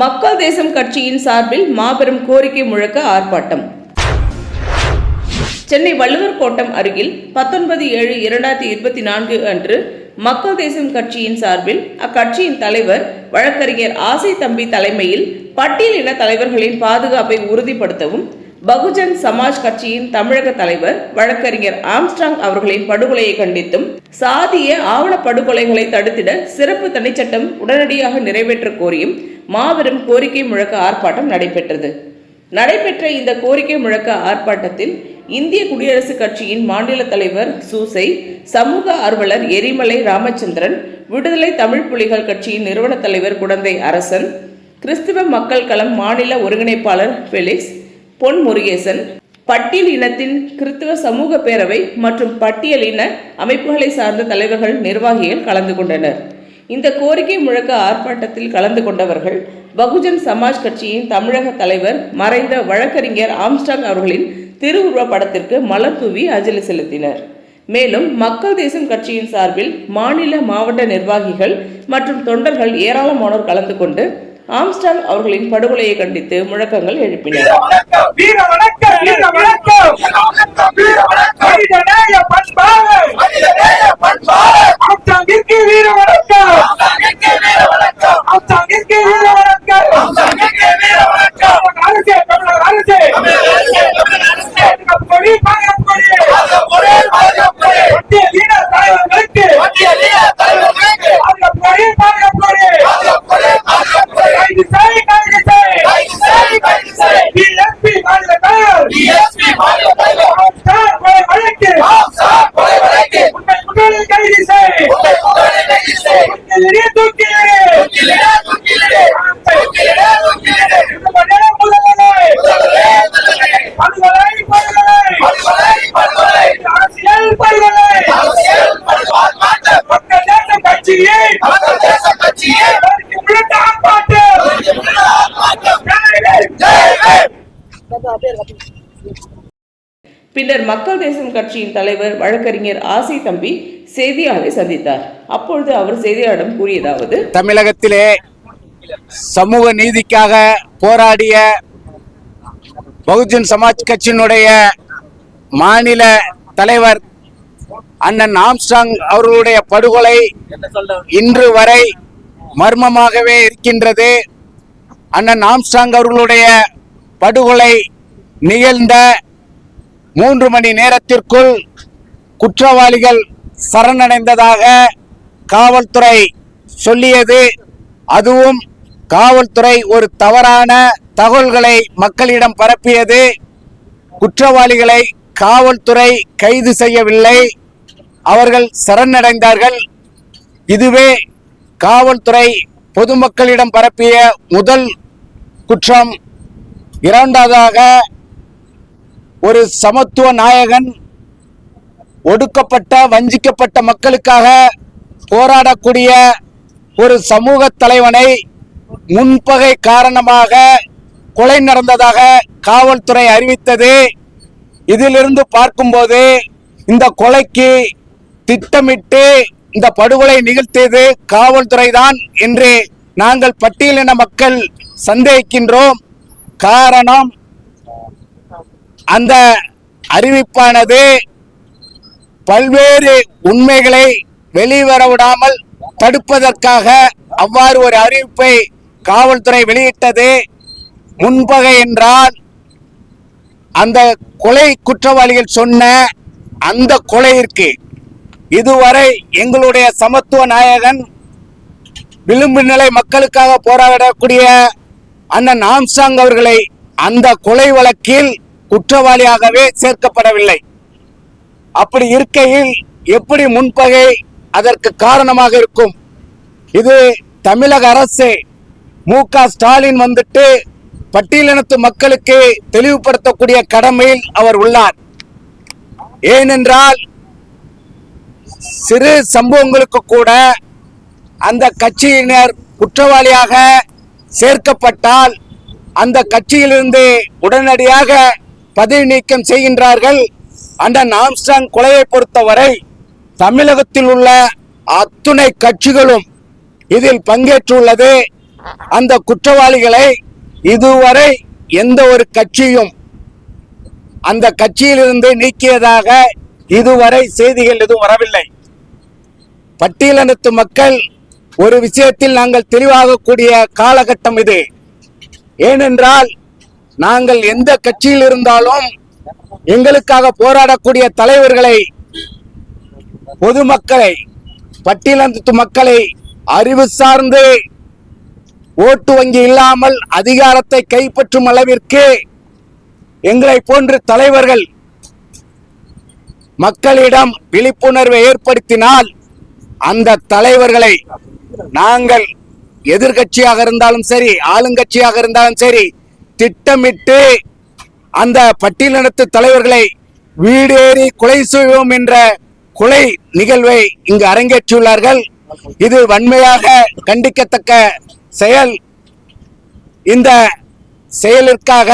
மக்கள் தேசம் கட்சியின் சார்பில் மாபெரும் கோரிக்கை முழக்க ஆர்ப்பாட்டம். சென்னை வள்ளுவர் கோட்டம் அருகில் பத்தொன்பது ஏழு இரண்டாயிரத்தி இருபத்தி நான்கு அன்று மக்கள் தேசம் கட்சியின் சார்பில் அக்கட்சியின் தலைவர் வழக்கறிஞர் ஆசை தம்பி தலைமையில் பட்டியலின தலைவர்களின் பாதுகாப்பை உறுதிப்படுத்தவும் பகுஜன் சமாஜ் கட்சியின் தமிழக தலைவர் வழக்கறிஞர் ஆம்ஸ்டாங் அவர்களின் படுகொலையை கண்டித்தும் சாதிய ஆவண படுகொலைகளை தடுத்திட சிறப்பு தனிச்சட்டம் உடனடியாக நிறைவேற்ற கோரியும் மாபெரும் கோரிக்கை முழக்க ஆர்ப்பாட்டம் நடைபெற்றது. நடைபெற்ற இந்த கோரிக்கை முழக்க ஆர்ப்பாட்டத்தில் இந்திய குடியரசுக் கட்சியின் மாநில தலைவர் சூசை சமூக ஆர்வலர் எரிமலை ராமச்சந்திரன் விடுதலை தமிழ் புலிகள் கட்சியின் நிறுவன தலைவர் குடந்தை அரசன் கிறிஸ்துவ மக்கள் களம் மாநில ஒருங்கிணைப்பாளர் ஃபெலிக்ஸ் பொன் முருகேசன் பட்டியல் இனத்தின் கிறிஸ்துவ சமூக பேரவை மற்றும் பட்டியல் இன அமைப்புகளை சார்ந்த தலைவர்கள் நிர்வாகிகள் கலந்து கொண்டனர். இந்த கோரிக்கை முழக்க ஆர்ப்பாட்டத்தில் கலந்து கொண்டவர்கள் பகுஜன் சமாஜ் கட்சியின் தமிழக தலைவர் மறைந்த வழக்கறிஞர் ஆம்ஸ்டாங் அவர்களின் திருவுருவ படத்திற்கு மலர் தூவி அஞ்சலி செலுத்தினர். மேலும் மக்கள் தேசம் கட்சியின் சார்பில் மாநில மாவட்ட நிர்வாகிகள் மற்றும் தொண்டர்கள் ஏராளமானோர் கலந்து கொண்டு ஆம்ஸ்டாங் அவர்களின் படுகொலையை கண்டித்து முழக்கங்கள் எழுப்பினர் வீர வணக்கம் வீர வணக்கம் வீர வணக்கம் மனிதநேய பண்பாடு மனிதநேய பண்பாடு ஆச்சாங்கிற்கு வீர வணக்கம் அம்சாங்கிற்கு வீர வணக்கம் ஆச்சாங்கிற்கு வீர வணக்கம் அம்சாங்கிற்கு வீர வணக்கம் அரசே தமிழக அரசே தமிழக அரசே, தமிழக அரசே. கொடி பாகப்பொடி பாதுகாப்புரே, பாதுகாப்புரே. மத்திய வீர தலைவர்களுக்கு மத்திய வீர தலைவர்களுக்கு பாகப்பொடி பாகப்பொடி பாதுகாப்புரே, பாதுகாப்புரே. கைது செய் கைது செய் கைது செய், கைது செய். டிஎஸ்பி மாநில தலைவர் DSP மாநில தலைவர். சார் கொலை வழக்கு ஆம் சார், கொலை வழக்கு. உங்கள் முதலில் கைது செய் உங்களை புகழை கைது செய். தூக்கிலிடு தூக்கிலிடு தூக்கிலிடு, தூக்கிலிடு. தூக்கிலிடு, தூக்கிலிடு. முதல்வரே முதல்வரே முதல்வரே, முதல்வரே. படுகொலை படுகொலை படுகொலை, படுகொலை. அரசியல் படுகொலை அரசியல் படுகொலை மாற்றம். மக்கள் தேச கட்சியை மக்கள் தேச கட்சியே முழுக்க ஆர்ப்பாட்டம் மாற்றம். ஜெய் ஜெய் பின்னர் மக்கள் தேசம் கட்சியின் தலைவர் வழக்கறிஞர் ஆசை தம்பி செய்தியாளரை சந்தித்தார். அப்பொழுது அவர் செய்தியாளரிடம் கூறியதாவது தமிழகத்திலே சமூக நீதிக்காக போராடிய பகுஜன் சமாஜ் கட்சியினுடைய மாநில தலைவர் அண்ணன் ஆம்ஸ்டாங் அவர்களுடைய படுகொலை இன்று வரை மர்மமாகவே இருக்கின்றது. அண்ணன் ஆம்ஸ்டாங் அவர்களுடைய படுகொலை நிகழ்ந்த மூன்று மணி நேரத்திற்குள் குற்றவாளிகள் சரணடைந்ததாக காவல்துறை சொல்லியது. அதுவும் காவல்துறை ஒரு தவறான தகவல்களை மக்களிடம் பரப்பியது. குற்றவாளிகளை காவல்துறை கைது செய்யவில்லை. அவர்கள் சரணடைந்தார்கள். இதுவே காவல்துறை பொதுமக்களிடம் பரப்பிய முதல் குற்றம். இரண்டாவதாக ஒரு சமத்துவ நாயகன் ஒடுக்கப்பட்ட வஞ்சிக்கப்பட்ட மக்களுக்காக போராடக்கூடிய ஒரு சமூக தலைவனை முன்பகை காரணமாக கொலை நடந்ததாக காவல்துறை அறிவித்தது. இதிலிருந்து பார்க்கும்போது இந்த கொலைக்கு திட்டமிட்டு இந்த படுகொலை நிகழ்த்தியது காவல்துறை தான் என்று நாங்கள் பட்டியலின மக்கள் சந்தேகிக்கின்றோம். காரணம் அந்த அறிவிப்பானது பல்வேறு உண்மைகளை வெளிவர விடாமல் தடுப்பதற்காக அவ்வாறு ஒரு அறிவிப்பை காவல்துறை வெளியிட்டது. முன்பகை என்றால் அந்த கொலை குற்றவாளிகள் சொன்ன அந்த கொலையிற்கு இதுவரை எங்களுடைய சமத்துவ நாயகன் விளிம்பு நிலை மக்களுக்காக போராடக்கூடிய அண்ணன் ஆம்சாங் அவர்களை அந்த கொலை வழக்கில் குற்றவாளியாகவே சேர்க்கப்படவில்லை. அப்படி இருக்கையில் எப்படி முன்பகை அதற்கு காரணமாக இருக்கும்? இது தமிழக அரசு. மு க ஸ்டாலின் வந்துட்டு பட்டியலினத்து மக்களுக்கு தெளிவுபடுத்தக்கூடிய கடமையில் அவர் உள்ளார். ஏனென்றால் சிறு சம்பவங்களுக்கு கூட அந்த கட்சியினர் குற்றவாளியாக சேர்க்கப்பட்டால் அந்த கட்சியிலிருந்து உடனடியாக பதவி நீக்கம் செய்கின்றார்கள். அண்டன் ஆம்ஸ்டாங் கொலையை பொறுத்தவரை தமிழகத்தில் உள்ள அத்துணை கட்சிகளும் இதில் பங்கேற்றுள்ளது. அந்த குற்றவாளிகளை இதுவரை எந்த ஒரு கட்சியும் அந்த கட்சியிலிருந்து நீக்கியதாக இதுவரை செய்திகள் எதுவும் வரவில்லை. பட்டியலினத்து மக்கள் ஒரு விஷயத்தில் நாங்கள் தெளிவாகக்கூடிய காலகட்டம் இது. ஏனென்றால் நாங்கள் எந்த கட்சியில் இருந்தாலும் எங்களுக்காக போராடக்கூடிய தலைவர்களை பொதுமக்களை பட்டியலினத்து மக்களை அறிவு சார்ந்து ஓட்டு வங்கி இல்லாமல் அதிகாரத்தை கைப்பற்றும் அளவிற்கு எங்களை போன்ற தலைவர்கள் மக்களிடம் விழிப்புணர்வை ஏற்படுத்தினால் அந்த தலைவர்களை நாங்கள் எதிர்கட்சியாக இருந்தாலும் சரி ஆளுங்கட்சியாக இருந்தாலும் சரி திட்டமிட்டு அந்த பட்டியலினத்து தலைவர்களை வீடேறி கொலை செய்வோம் என்ற கொலை நிகழ்வை இங்கு அரங்கேற்றியுள்ளார்கள். இது வன்மையாக கண்டிக்கத்தக்க செயல். இந்த செயலிற்காக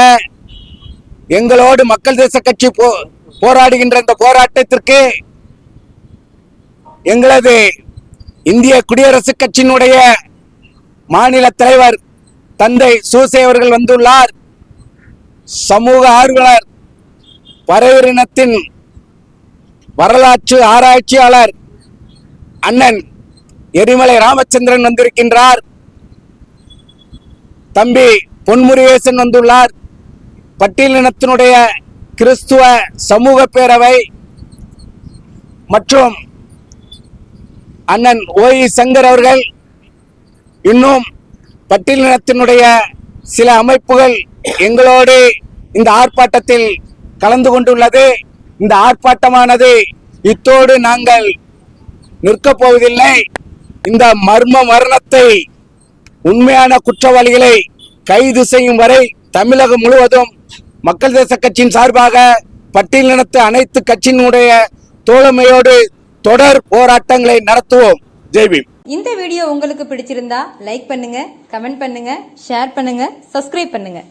எங்களோடு மக்கள் தேச கட்சி போ போராடுகின்ற இந்த போராட்டத்திற்கு எங்களது இந்திய குடியரசுக் கட்சியினுடைய மாநில தலைவர் தந்தை சூசை அவர்கள் வந்துள்ளார். சமூக ஆர்வலர் பறையரினத்தின் வரலாற்று ஆராய்ச்சியாளர் அண்ணன் எரிமலை ராமச்சந்திரன் வந்திருக்கின்றார். தம்பி பொன்முருகேசன் வந்துள்ளார். பட்டியலினத்தினுடைய கிறிஸ்துவ சமூக பேரவை மற்றும் அண்ணன் ஓய் சங்கர் அவர்கள். இன்னும் பட்டியலினத்தினுடைய சில அமைப்புகள் எங்களோடு இந்த ஆர்ப்பாட்டத்தில் கலந்து கொண்டுள்ளது. இந்த ஆர்ப்பாட்டமானது இத்தோடு நாங்கள் நிற்கப் போவதில்லை. இந்த மர்ம மரணத்தை உண்மையான குற்றவாளிகளை கைது செய்யும் வரை தமிழகம் முழுவதும் மக்கள் தேச கட்சியின் சார்பாக பட்டியலினத்து அனைத்து கட்சியினுடைய தோழமையோடு தொடர் போராட்டங்களை நடத்துவோம். ஜெய்பீம் இந்த வீடியோ உங்களுக்கு பிடிச்சிருந்தா லைக் பண்ணுங்க கமெண்ட் பண்ணுங்க ஷேர் பண்ணுங்க சப்ஸ்கிரைப் பண்ணுங்க.